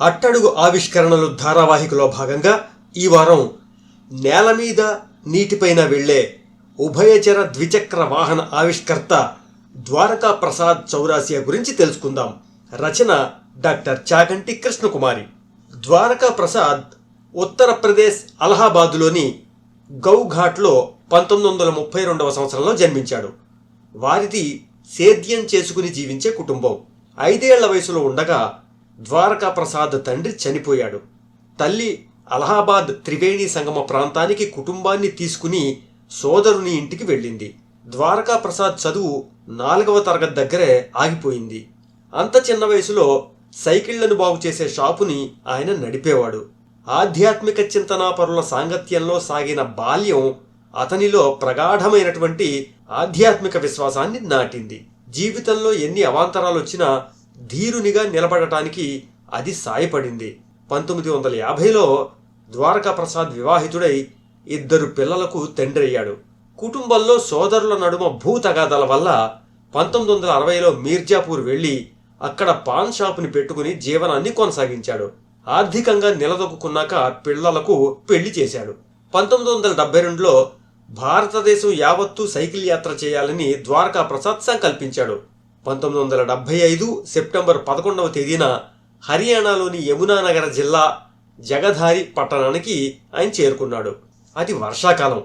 అట్టడుగు ఆవిష్కరణలు ధారావాహికలో భాగంగా ఈ వారం నేల మీద నీటిపైన వెళ్ళే ఉభయచర ద్విచక్ర వాహన ఆవిష్కర్త ద్వారకా ప్రసాద్ చౌరాసియా గురించి తెలుసుకుందాం. రచన డాక్టర్ చాగంటి కృష్ణకుమారి. ద్వారకా ప్రసాద్ ఉత్తరప్రదేశ్ అలహాబాదులోని గౌఘాట్లో పంతొమ్మిది వందల ముప్పై రెండవ సంవత్సరంలో జన్మించాడు. వారిది సేద్యం చేసుకుని జీవించే కుటుంబం. ఐదేళ్ళ వయసులో ఉండగా ద్వారకా ప్రసాద్ తండ్రి చనిపోయాడు. తల్లి అలహాబాద్ త్రివేణి సంగమ ప్రాంతానికి కుటుంబాన్ని తీసుకుని సోదరుని ఇంటికి వెళ్ళింది. ద్వారకా ప్రసాద్ చదువు నాలుగవ తరగతి దగ్గరే ఆగిపోయింది. అంత చిన్న వయసులో సైకిళ్ళను బాగు చేసే షాపుని ఆయన నడిపేవాడు. ఆధ్యాత్మిక చింతనాపరుల సాంగత్యంలో సాగిన బాల్యం అతనిలో ప్రగాఢమైనటువంటి ఆధ్యాత్మిక విశ్వాసాన్ని నాటింది. జీవితంలో ఎన్ని అవాంతరాలు వచ్చినా ధీరునిగా నిలబడటానికి అది సాయపడింది. పంతొమ్మిది వందల యాభైలో ద్వారకా ప్రసాద్ వివాహితుడై ఇద్దరు పిల్లలకు తండ్రి అయ్యాడు కుటుంబంలో సోదరుల నడుమ భూ తగాదాల వల్ల పంతొమ్మిది వందల అరవైలో మీర్జాపూర్ వెళ్ళి అక్కడ పాన్ షాపుని పెట్టుకుని జీవనాన్ని కొనసాగించాడు. ఆర్థికంగా నిలదొక్కున్నాక పిల్లలకు పెళ్ళి చేశాడు. పంతొమ్మిది వందల డెబ్బై రెండులో భారతదేశం యావత్తూ సైకిల్ యాత్ర చేయాలని ద్వారకా ప్రసాద్ సంకల్పించాడు. పంతొమ్మిది వందల డెబ్భై ఐదు సెప్టెంబర్ పదకొండవ తేదీన హర్యానాలోని యమునానగర జిల్లా జగధారి పట్టణానికి ఆయన చేరుకున్నాడు. అది వర్షాకాలం.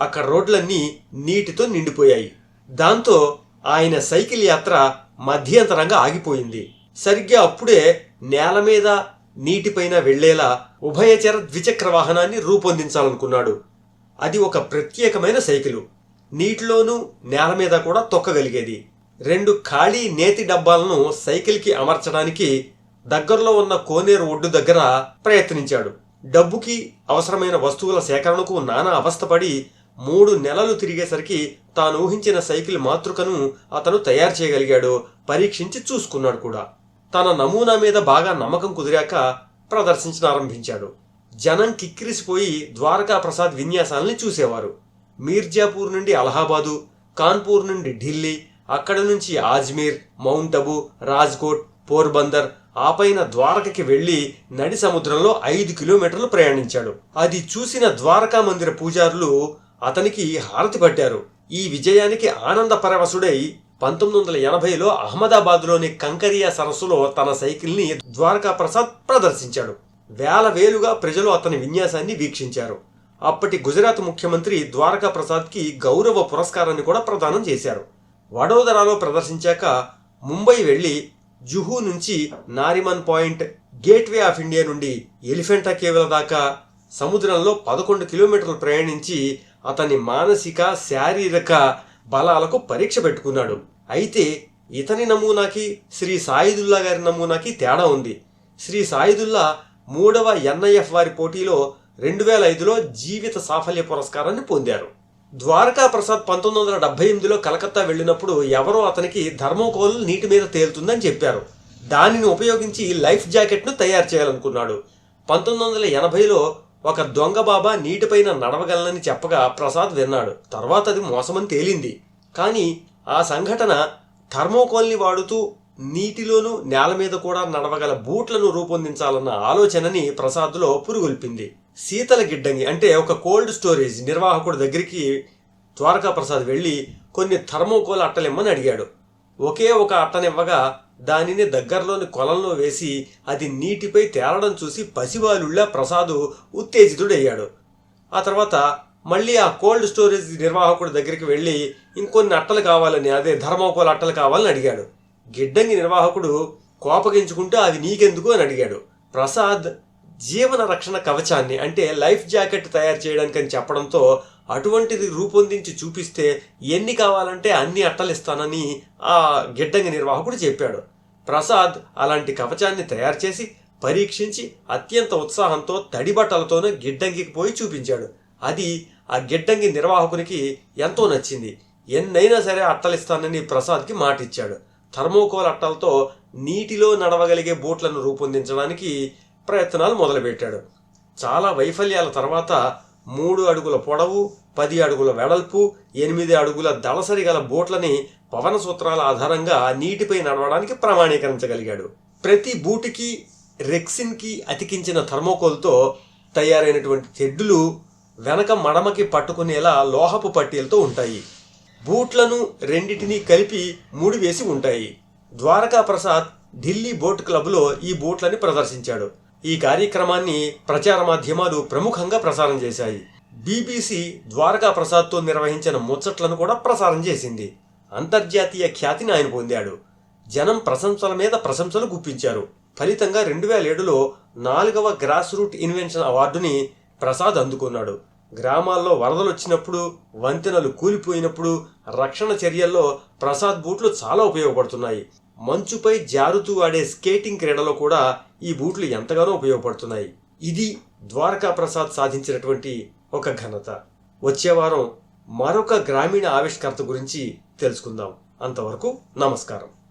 అక్కడ రోడ్లన్నీ నీటితో నిండిపోయాయి. దాంతో ఆయన సైకిల్ యాత్ర మధ్యంతరంగా ఆగిపోయింది. సరిగ్గా అప్పుడే నేల మీద నీటిపైన వెళ్ళేలా ఉభయచర ద్విచక్ర వాహనాన్ని రూపొందించాలనుకున్నాడు. అది ఒక ప్రత్యేకమైన సైకిలు. నీటిలోనూ నేల మీద కూడా తొక్కగలిగేది. రెండు ఖాళీ నేతి డబ్బాలను సైకిల్కి అమర్చడానికి దగ్గరలో ఉన్న కోనేరు ఒడ్డు దగ్గర ప్రయత్నించాడు. డబ్బుకి అవసరమైన వస్తువుల సేకరణకు నానా అవస్థపడి మూడు నెలలు తిరిగేసరికి తాను ఊహించిన సైకిల్ మాతృకను అతను తయారు చేయగలిగాడు పరీక్షించి చూసుకున్నాడు కూడా. తన నమూనా మీద బాగా నమ్మకం కుదిరాక ప్రదర్శించనారంభించాడు జనం కిక్కిరిసిపోయి ద్వారకా ప్రసాద్ విన్యాసాలని చూసేవారు. మీర్జాపూర్ నుండి అలహాబాదు కాన్పూర్ నుండి ఢిల్లీ అక్కడ నుంచి ఆజ్మీర్ మౌంట్ అబు రాజ్కోట్ పోర్బందర్ ఆపైన ద్వారకకి వెళ్ళి నడి సముద్రంలో ఐదు కిలోమీటర్లు ప్రయాణించాడు. అది చూసిన ద్వారకా మందిర పూజారులు అతనికి హారతి పట్టారు. ఈ విజయానికి ఆనంద పరవశుడై పంతొమ్మిది వందల ఎనభైలో అహ్మదాబాద్లోని కంకరియా సరస్సులో తన సైకిల్ని ద్వారకా ప్రసాద్ ప్రదర్శించాడు. వేల వేలుగా ప్రజలు అతని విన్యాసాన్ని వీక్షించారు. అప్పటి గుజరాత్ ముఖ్యమంత్రి ద్వారకా ప్రసాద్కి గౌరవ పురస్కారాన్ని కూడా ప్రదానం చేశారు. వడోదరాలో ప్రదర్శించాక ముంబై వెళ్ళి జుహూ నుంచి Nariman point gateway of India నుండి ఎలిఫెంటా కేవల దాకా సముద్రంలో పదకొండు కిలోమీటర్లు ప్రయాణించి అతని మానసిక శారీరక బలాలకు పరీక్ష పెట్టుకున్నాడు. అయితే ఇతని నమూనాకి శ్రీ సాయిదుల్లా గారి నమూనాకి తేడా ఉంది. శ్రీ సాయిదుల్లా మూడవ ఎన్ఐఎఫ్ వారి పోటీలో రెండు వేల ఐదులో జీవిత సాఫల్య పురస్కారాన్ని పొందారు. ద్వారకా ప్రసాద్ పంతొమ్మిది వందల డెబ్బై ఎనిమిదిలో కలకత్తా వెళ్ళినప్పుడు ఎవరో అతనికి ధర్మకోల్ నీటి మీద తేలుతుందని చెప్పారు. దానిని ఉపయోగించి లైఫ్ జాకెట్ను తయారు చేయాలనుకున్నాడు. పంతొమ్మిది వందల ఎనభైలో ఒక దొంగ బాబా నీటిపైన నడవగలనని చెప్పగా ప్రసాద్ విన్నాడు. తర్వాత అది మోసమని తేలింది. కానీ ఆ సంఘటన థర్మోకోల్ని వాడుతూ నీటిలోనూ నేల మీద కూడా నడవగల బూట్లను రూపొందించాలన్న ఆలోచనని ప్రసాద్లో పురుగొల్పింది. శీతల గిడ్డంగి అంటే ఒక కోల్డ్ స్టోరేజ్ నిర్వాహకుడి దగ్గరికి ద్వారకా ప్రసాద్ వెళ్ళి కొన్ని థర్మోకోల్ అట్టలిమ్మని అడిగాడు. ఒకే ఒక అట్టనివ్వగా దానిని దగ్గరలోని కొలంలో వేసి అది నీటిపై తేలడం చూసి పసివాలుళ్ళ ప్రసాదు ఉత్తేజితుడయ్యాడు. ఆ తర్వాత మళ్ళీ ఆ కోల్డ్ స్టోరేజ్ నిర్వాహకుడి దగ్గరికి వెళ్ళి ఇంకొన్ని అట్టలు కావాలని అదే ధర్మోకోల్ అట్టలు కావాలని అడిగాడు. గిడ్డంగి నిర్వాహకుడు కోపగించుకుంటూ అవి నీకెందుకు అని అడిగాడు. ప్రసాద్ జీవన రక్షణ కవచాన్ని అంటే లైఫ్ జాకెట్ తయారు చేయడానికి అని చెప్పడంతో అటువంటిది రూపొందించి చూపిస్తే ఎన్ని కావాలంటే అన్ని అట్టలిస్తానని ఆ గిడ్డంగి నిర్వాహకుడు చెప్పాడు. ప్రసాద్ అలాంటి కవచాన్ని తయారు చేసి పరీక్షించి అత్యంత ఉత్సాహంతో తడి బట్టలతోనే గిడ్డంగికి పోయి చూపించాడు. అది ఆ గిడ్డంగి నిర్వాహకునికి ఎంతో నచ్చింది. ఎన్నైనా సరే అట్టలిస్తానని ప్రసాద్కి మాటిచ్చాడు. థర్మోకోల్ అట్టలతో నీటిలో నడవగలిగే బూట్లను రూపొందించడానికి ప్రయత్నాలు మొదలుపెట్టాడు. చాలా వైఫల్యాల తర్వాత మూడు అడుగుల పొడవు పది అడుగుల వెడల్పు ఎనిమిది అడుగుల దళసరి గల బూట్లని పవన సూత్రాల ఆధారంగా నీటిపై నడవడానికి ప్రమాణీకరించగలిగాడు. ప్రతి బూటుకి రెక్సిన్కి అతికించిన థర్మోకోల్తో తయారైనటువంటి తెడ్డులు వెనక మడమకి పట్టుకునేలా లోహపు పట్టీలతో ఉంటాయి. బూట్లను రెండింటినీ కలిపి ముడివేసి ఉంటాయి. ద్వారకా ప్రసాద్ ఢిల్లీ బోట్ క్లబ్లో ఈ బూట్లని ప్రదర్శించాడు. ఈ కార్యక్రమాన్ని ప్రచార మాధ్యమాలు ప్రముఖంగా ప్రసారం చేశాయి. బీబీసీ ద్వారకా ప్రసాద్తో నిర్వహించిన ముచ్చట్లను కూడా ప్రసారం చేసింది. అంతర్జాతీయ ఖ్యాతిని ఆయన పొందాడు. జనం ప్రశంసల మీద ప్రశంసలు గుప్పించారు. ఫలితంగా రెండు వేల ఏడులో నాలుగవ గ్రాస్ రూట్ ఇన్వెన్షన్ అవార్డుని ప్రసాద్ అందుకున్నాడు. గ్రామాల్లో వరదలు వచ్చినప్పుడు వంతెనలు కూలిపోయినప్పుడు రక్షణ చర్యల్లో ప్రసాద్ బూట్లు చాలా ఉపయోగపడుతున్నాయి. మంచుపై జారుతూ ఆడే స్కేటింగ్ క్రీడలో కూడా ఈ బూట్లు ఎంతగానో ఉపయోగపడుతున్నాయి. ఇది ద్వారకా ప్రసాద్ సాధించినటువంటి ఒక ఘనత. వచ్చే వారం మరొక గ్రామీణ ఆవిష్కర్త గురించి తెలుసుకుందాం. అంతవరకు నమస్కారం.